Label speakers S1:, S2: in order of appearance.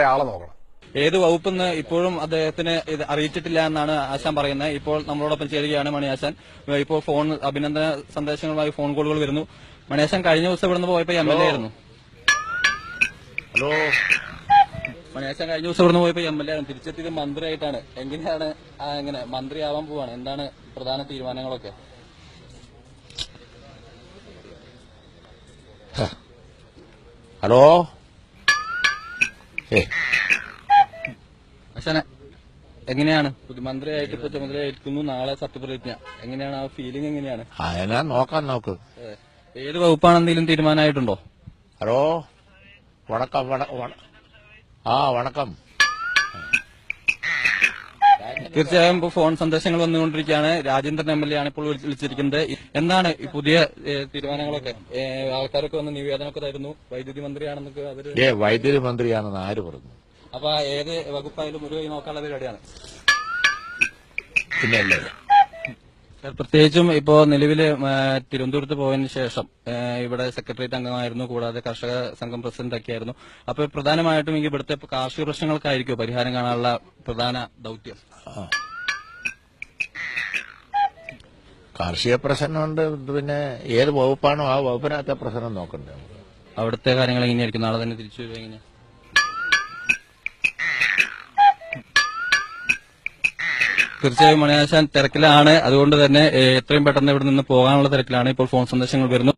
S1: ആളെ നോക്കണം.
S2: ഏത് വകുപ്പെന്ന് ഇപ്പോഴും അദ്ദേഹത്തിന് ഇത് അറിയിച്ചിട്ടില്ല എന്നാണ് ആശാൻ പറയുന്നത്. ഇപ്പോൾ നമ്മളോടൊപ്പം ചേരുകയാണ് മണിയാശാൻ. ഇപ്പോൾ ഫോൺ അഭിനന്ദന സന്ദേശങ്ങളുമായി ഫോൺ കോളുകൾ വരുന്നു. മണിയാശാൻ കഴിഞ്ഞ ദിവസം ഇവിടുന്ന് പോയപ്പോ എം എൽ എ ആയിരുന്നു.
S1: ഹലോ.
S2: മണിയാശാൻ കഴിഞ്ഞ ദിവസം ഇവിടുന്ന് പോയപ്പോ എം എൽ എ ആണ് തിരിച്ചെത്തിയത് മന്ത്രിയായിട്ടാണ്. എങ്ങനെയാണ് എങ്ങനെ മന്ത്രിയാവാൻ പോവാണ്? എന്താണ് പ്രധാന തീരുമാനങ്ങളൊക്കെ?
S1: ഹലോ.
S2: ആശാനെ എങ്ങനെയാണ്? മന്ത്രിയായിട്ട് ഇപ്പൊ ചുമതലയേൽക്കുന്നു. നാളെ സത്യപ്രതിജ്ഞ. എങ്ങനെയാണ്? ആ ഫീലിംഗ് എങ്ങനെയാണ്?
S1: അതിനാ നോക്കാൻ നോക്ക്
S2: ഏത് വകുപ്പാണ് എന്തെങ്കിലും തീരുമാനമായിട്ടുണ്ടോ?
S1: ഹലോ വണക്കം വണ വണ- ആ വണക്കം.
S2: തീർച്ചയായും ഫോൺ സന്ദേശങ്ങൾ വന്നുകൊണ്ടിരിക്കുകയാണ്. രാജേന്ദ്രൻ എം എൽ എ ആണ് ഇപ്പോൾ വിളിച്ചിരിക്കുന്നത്. എന്താണ് ഈ പുതിയ തീരുമാനങ്ങളൊക്കെ? ആൾക്കാരൊക്കെ വന്ന് നിവേദനമൊക്കെ തരുന്നു. വൈദ്യുതി മന്ത്രിയാണെന്നൊക്കെ
S1: അവർ വൈദ്യുതി മന്ത്രിയാണെന്ന് ആര് പറഞ്ഞു?
S2: അപ്പൊ ഏത് വകുപ്പായാലും ഒരു കൈ നോക്കാനുള്ള പരിപാടിയാണ്.
S1: പിന്നെ അല്ലേ?
S2: സർ, പ്രത്യേകിച്ചും ഇപ്പോ നിലവിൽ തിരുവനന്തപുരത്ത് പോയതിനു ശേഷം ഇവിടെ സെക്രട്ടേറിയറ്റ് അംഗമായിരുന്നു കൂടാതെ കർഷക സംഘം പ്രസിഡന്റ് ഒക്കെയായിരുന്നു. അപ്പൊ പ്രധാനമായിട്ടും എനിക്ക് ഇവിടുത്തെ കാർഷിക പ്രശ്നങ്ങൾക്കായിരിക്കും പരിഹാരം കാണാനുള്ള പ്രധാന ദൗത്യം?
S1: കാർഷിക പ്രശ്നമുണ്ട് പിന്നെ ഏത് വകുപ്പാണോ ആ വകുപ്പിനകത്തെ പ്രശ്നം നോക്കണ്ടേ
S2: അവിടുത്തെ കാര്യങ്ങൾ എങ്ങനെയായിരിക്കും? നാളെ തന്നെ തിരിച്ചു വരുക തീർച്ചയായും മണിയാശാൻ തിരക്കിലാണ്. അതുകൊണ്ട് തന്നെ എത്രയും പെട്ടെന്ന് ഇവിടെ നിന്ന് പോകാനുള്ള തിരക്കിലാണ് ഇപ്പോൾ ഫോൺ സന്ദേശങ്ങൾ വരുന്നു